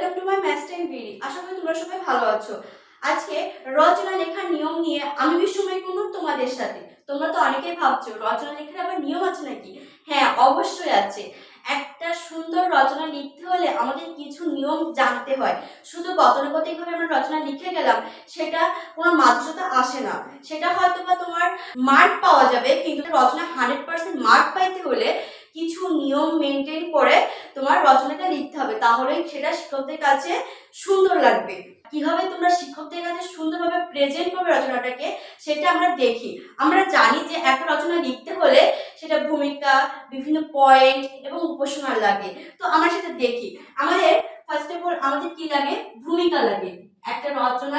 Welcome to my ম্যাস্টাইন BD আশা করি তোমরা সবাই ভালো আছো। আজকে রচনা লেখার নিয়ম নিয়ে আমি বিশ্বময় তোমাদের সাথে। তোমরা তো অনেকেই ভাবছ, রচনা লেখার আবার নিয়ম আছে নাকি? হ্যাঁ অবশ্যই আছে। একটা সুন্দর রচনা লিখতে হলে আমাদের কিছু নিয়ম জানতে হয়। শুধু গতানুগতিকভাবে আমরা রচনা লিখে গেলাম, সেটা কোনো মাধুর্যতা আসে না। সেটা হয়তো বা তোমার মার্ক পাওয়া যাবে, কিন্তু রচনা হান্ড্রেড পার্সেন্ট মার্ক পাইতে হলে কিছু নিয়ম মেনটেন করে রচনাটা লিখতে হবে, তাহলেই সেটা শিক্ষকদের কাছে সুন্দর লাগবে। কীভাবে তোমরা শিক্ষকদের কাছে সুন্দরভাবে প্রেজেন্ট করবে রচনাটাকে, সেটা আমরা দেখি। আমরা জানি যে একটা রচনা লিখতে হলে সেটা ভূমিকা, বিভিন্ন পয়েন্ট এবং উপসংহার লাগে। তো আমরা সেটা দেখি। আমাদের ফার্স্ট অফ অল আমাদের কি লাগে? ভূমিকা লাগে। একটা রচনা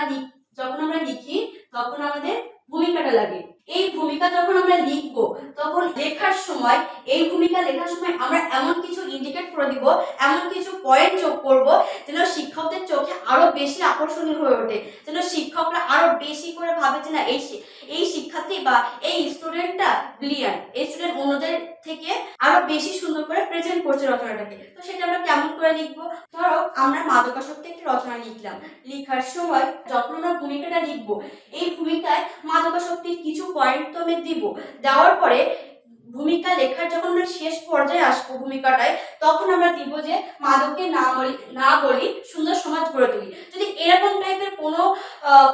যখন আমরা লিখি, তখন আমাদের ভূমিকাটা লাগে। এই ভূমিকা যখন আমরা লিখব, তখন লেখার সময়, এই ভূমিকা লেখার সময় আমরা এমন কিছু ইন্ডিকেট করে দিব, এমন কিছু পয়েন্ট যোগ করব যেন শিক্ষকদের চোখে আরও বেশি আকর্ষণীয় হয়ে ওঠে, যেন শিক্ষকরা আরও বেশি করে ভাবে যে না, এই এই শিক্ষার্থী বা এই স্টুডেন্টটা ব্রিলিয়ান্ট এই স্টুডেন্ট অন্যদের থেকে আরও বেশি সুন্দর করে প্রেজেন্ট করছে রচনাটাকে। তো সেটা আমরা কেমন করে লিখব? ধরো, আমরা মাদকাসক্তি একটি রচনা লিখলাম। লিখার সময় যখন আমরা ভূমিকাটা লিখব, এই ভূমিকায় মাদকাসক্তির কিছু পয়েন্ট তো আমি দিব। দেওয়ার পরে ভূমিকা লেখার যখন আমরা শেষ পর্যায়ে আসব ভূমিকাটায়, তখন আমরা দিব যে মাদককে না বলি না বলি সুন্দর সমাজ গড়ে তুলি। যদি এরকম টাইপের কোনো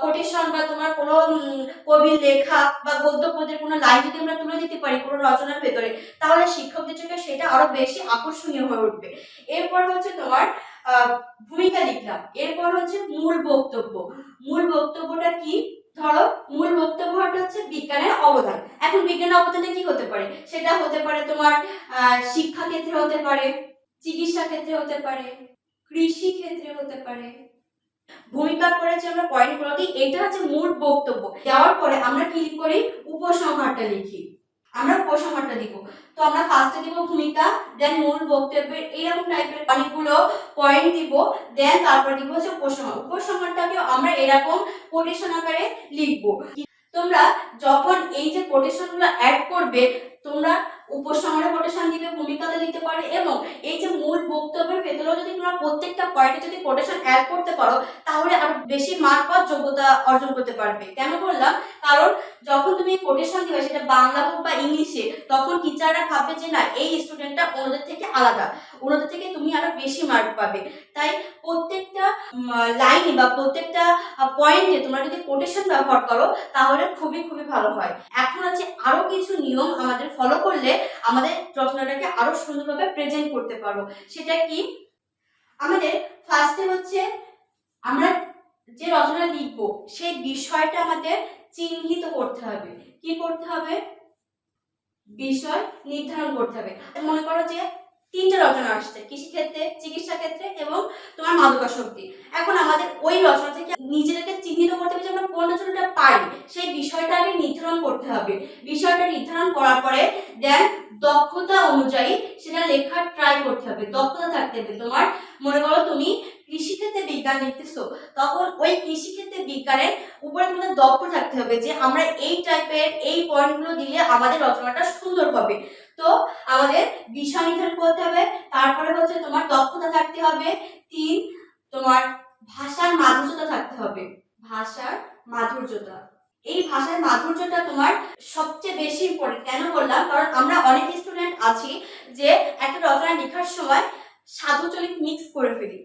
কোটেশন বা তোমার কোনো কবির লেখা বা গদ্য পদের কোনো লাইন যদি আমরা তুলে দিতে পারি কোনো রচনার ভেতরে, তাহলে শিক্ষকদের চোখে সেটা আরও বেশি আকর্ষণীয় হয়ে উঠবে। এরপর হচ্ছে তোমার ভূমিকা লিখলাম। এরপর হচ্ছে মূল বক্তব্য। মূল বক্তব্যটা কি? ধরো, মূল বক্তব্যটা হচ্ছে বিজ্ঞানের অবদান। এখন বিজ্ঞানের অবদানে কি হতে পারে? সেটা হতে পারে তোমার শিক্ষা ক্ষেত্রে হতে পারে, চিকিৎসা ক্ষেত্রে হতে পারে, কৃষি ক্ষেত্রে হতে পারে। ভূমিকা করে যে আমরা পয়েন্টগুলো দিই এটা হচ্ছে মূল বক্তব্য। দেওয়ার পরে আমরা কি করি? উপসংহারটা লিখি। আমরা উপসংহারটা দিব তো আমরা ফার্স্টে দিব ভূমিকা দেন মূল বক্তব্যের এইরকম টাইপের অনেকগুলো পয়েন্ট দিব দেন তারপর দিব হচ্ছে উপসংহার। উপসংহারটাকে আমরা এরকম কোটেশন আকারে লিখব। তোমরা যখন এই যে কোটেশনগুলো অ্যাড করবে, তোমরা উপসংহারে কোটেশন দিবে, ভূমিকাতে দিতে পারে এবং এই যে মূল বক্তব্যের ভেতরেও যদি তোমরা প্রত্যেকটা পয়েন্টে যদি কোটেশন অ্যাড করতে পারো, তাহলে আরও বেশি মার্ক পাওয়ার যোগ্যতা অর্জন করতে পারবে। কেন বললাম? কারণ যখন তুমি কোটেশন দিবে, সেটা বাংলা হোক বা ইংলিশে, তখন টিচাররা ভাববে যে না, এই স্টুডেন্টটা অন্যদের থেকে আলাদা। অন্যদের থেকে তুমি আরও বেশি মার্ক পাবে। তাই প্রত্যেকটা লাইনে বা প্রত্যেকটা পয়েন্টে তোমরা যদি কোটেশন ব্যবহার করো, তাহলে খুবই খুবই ভালো হয়। এখন আছে আরও কিছু নিয়ম আমাদের ফলো করলে আমাদের রচনাটাকে আরও সুন্দরভাবে প্রেজেন্ট করতে পারব। সেটা কি? আমাদের ফার্স্টে হচ্ছে আমরা যে রচনা লিখব, সেই বিষয়টা আমাদের চিহ্নিত করতে হবে। কি করতে হবে? বিষয় নির্ধারণ করতে হবে। মনে করো যে তিনটা রচনা আসছে, কৃষিক্ষেত্রে চিকিৎসা ক্ষেত্রে এবং তোমার মাদকাসক্তি। এখন আমাদের ওই রচনা থেকে নিজেদেরকে চিহ্নিত করতে হবে যে আমরা কোন রচনাটা পারি সেই বিষয়টা আগে নির্ধারণ করতে হবে। বিষয়টা নির্ধারণ করার পরে দেন দক্ষতা অনুযায়ী সেটা লেখার ট্রাই করতে হবে। দক্ষতা থাকতে হবে। তোমার মনে করো তুমি কৃষিক্ষেত্রে বিজ্ঞান লিখতেছো, তখন ওই কৃষিক্ষেত্রে বিজ্ঞানের উপরে তোমাদের দক্ষ থাকতে হবে যে আমরা এই টাইপের এই পয়েন্টগুলো দিলে আমাদের রচনাটা সুন্দর হবে। তো আমাদের বিষয় নির্ধারণ করতে হবে। তারপরে হচ্ছে তোমার দক্ষতা থাকতে হবে। তিন, তোমার ভাষার মাধুর্যতা থাকতে হবে। ভাষার মাধুর্যতা। এই ভাষার মাধুর্যটা তোমার সবচেয়ে বেশি ইম্পর্টেন্ট কেন বললাম? কারণ আমরা অনেক স্টুডেন্ট আছি যে একটা রচনা লেখার সময় সাধু চলিত মিক্স করে ফেলি।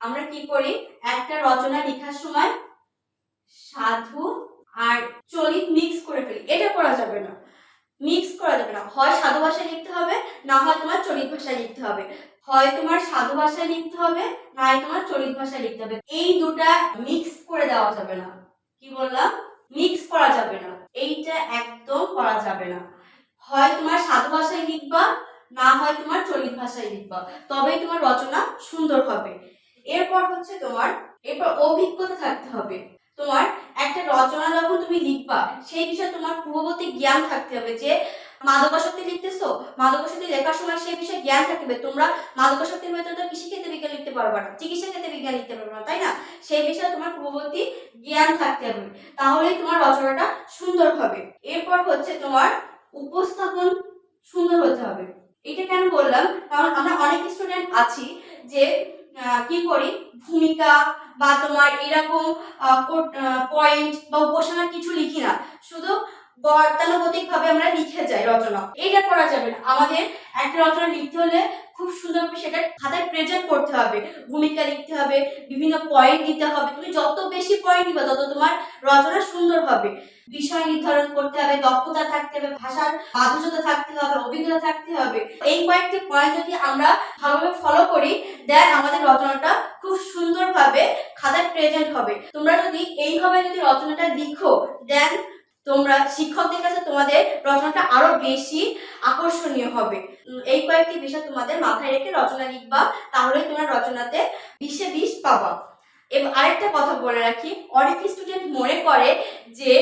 আমরা কি করি? একটা রচনা লেখার সময় সাধু আর চলিত মিক্স করে ফেলি। এটা করা যাবে না। মিক্স করা যাবে না। হয় সাধু ভাষায় লিখতে হবে, না হয় তোমার চলিত ভাষায় লিখতে হবে। হয় তোমার সাধু ভাষায় লিখতে হবে, না হয় তোমার চলিত ভাষায় লিখতে হবে। এই দুটা মিক্স করে দেওয়া যাবে না। কি বললাম? মিক্স করা যাবে না। এইটা একদম করা যাবে না। হয় তোমার সাধু ভাষায় লিখবা, না হয় তোমার চলিত ভাষায় লিখবা। তবেই তোমার রচনা সুন্দর হবে। এরপর হচ্ছে তোমার, এরপর অভিজ্ঞতা থাকতে হবে। তোমার একটা রচনা যখন তুমি লিখবা। সেই বিষয়ে তোমার পূর্ববর্তী জ্ঞান থাকতে হবে যে, মাদকাসক্তি লিখতেছো, মাদকাসক্তি লেখার সময় সেই বিষয়ে জ্ঞান থাকতে হবে। তোমরা মাদকাসক্তির ভেতরে তো কৃষি ক্ষেত্রে বিজ্ঞান লিখতে পারবে না, চিকিৎসা ক্ষেত্রে বিজ্ঞান লিখতে পারবে না, তাই না? সেই বিষয়ে তোমার পূর্ববর্তী জ্ঞান থাকতে হবে। তাহলেই তোমার রচনাটা সুন্দর হবে। এরপর হচ্ছে তোমার উপস্থাপন সুন্দর হতে হবে। এটা কেন বললাম? কারণ আমরা অনেক স্টুডেন্ট আছি যে কি করি? ভূমিকা বা তোমার এরকম পয়েন্ট বা উপাসনা কিছু লিখি না। শুধু গতানুগতিক ভাবে আমরা লিখে যাই রচনা। এইটা করা যাবে না। আমাদের একটা রচনা লিখতে হলে খুব সুন্দরভাবে সেটা খাতায় প্রেজেন্ট করতে হবে। ভূমিকা লিখতে হবে, বিভিন্ন পয়েন্ট দিতে হবে। তুমি যত বেশি পয়েন্ট দিবা, তত তোমার রচনা সুন্দর হবে। বিষয় নির্ধারণ করতে হবে, দক্ষতা থাকতে হবে, ভাষার মাধুর্যতা থাকতে হবে, অভিজ্ঞতা থাকতে হবে। এই কয়েকটি পয়েন্ট যদি আমরা ভালোভাবে ফলো করি দেন আমাদের রচনাটা খুব সুন্দরভাবে খাতায় প্রেজেন্ট হবে। তোমরা যদি এইভাবে যদি রচনাটা লিখো দেন তোমরা শিক্ষকদের কাছে তোমাদের রচনাটা আরও বেশি আকর্ষণীয় হবে। এই কয়েকটি বিষয় তোমাদের মাথায় রেখে রচনা লিখবা তাহলে তোমার রচনাতে বিশে বিশ পাবা। এবং আরেকটা কথা বলে রাখি, অনেক স্টুডেন্ট মনে করে যে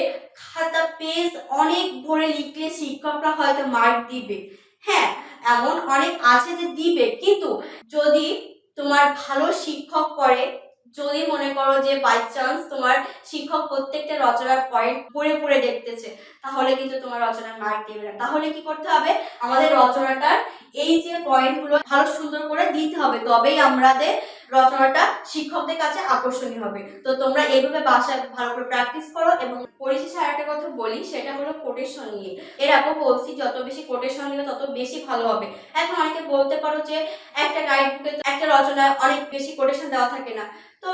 খাতা পেজ অনেক ভরে লিখলে শিক্ষকরা হয়তো মার্ক দিবে। হ্যাঁ এমন অনেক আছে যে দিবে, কিন্তু যদি তোমার ভালো শিক্ষক করে, যদি মনে করো যে বাই চান্স তোমার শিক্ষক প্রত্যেকটা রচনার পয়েন্ট পড়ে পড়ে দেখতেছে, তাহলে কিন্তু তোমার রচনার মার্ক দেবে না। তাহলে কি করতে হবে? আমাদের রচনাটার এই যে পয়েন্টগুলো ভালো সুন্দর করে দিতে হবে। তবেই আমাদের রচনাটা শিক্ষকদের কাছে আকর্ষণীয় হবে। তো তোমরা এইভাবে বাসায় ভালো করে প্র্যাকটিস করো এবং পরিশেষে আরেকটা কথা বলি, সেটা হলো কোটেশন নিয়ে। এর আগে বলছি, যত বেশি কোটেশন নিবে, তত বেশি ভালো হবে। এখন অনেকে বলতে পারো যে, একটা গাইড বুকে একটা রচনায় অনেক বেশি কোটেশন দেওয়া থাকে না। তো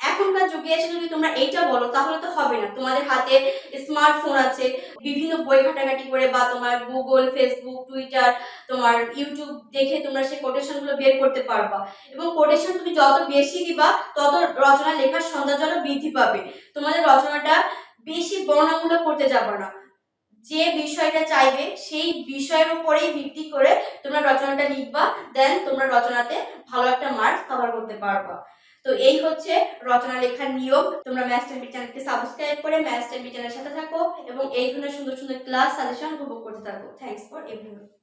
এখনকার যুগে এসে যদি তোমরা এইটা বলো, তাহলে তো হবে না। তোমাদের হাতে স্মার্টফোন আছে, বিভিন্ন বই ঘাটাঘাটি করে বা তোমার গুগল ফেসবুক টুইটার তোমার ইউটিউব দেখে তোমরা সেই কোটেশনগুলো বের করতে পারবা। এবং কোটেশন তুমি যত বেশি দিবা, তত রচনা লেখার সৌন্দর্য বৃদ্ধি পাবে। তোমাদের রচনাটা বেশি বর্ণামূলক করতে যাবে না। যে বিষয়টা চাইবে, সেই বিষয়ের উপরেই ভিত্তি করে তোমরা রচনাটা লিখবা দেন তোমরা রচনাতে ভালো একটা মার্কস কভার করতে পারবা। তো এই হচ্ছে রচনা লেখার নিয়ম। তোমরা ম্যাথ টেম্পি চ্যানেলকে সাবস্ক্রাইব করে ম্যাথ টেম্পি চ্যানেলের সাথে থাকো এবং এই ধরনের সুন্দর সুন্দর ক্লাস সাজেশন উপভোগ করতে থাকো। Thanks for everyone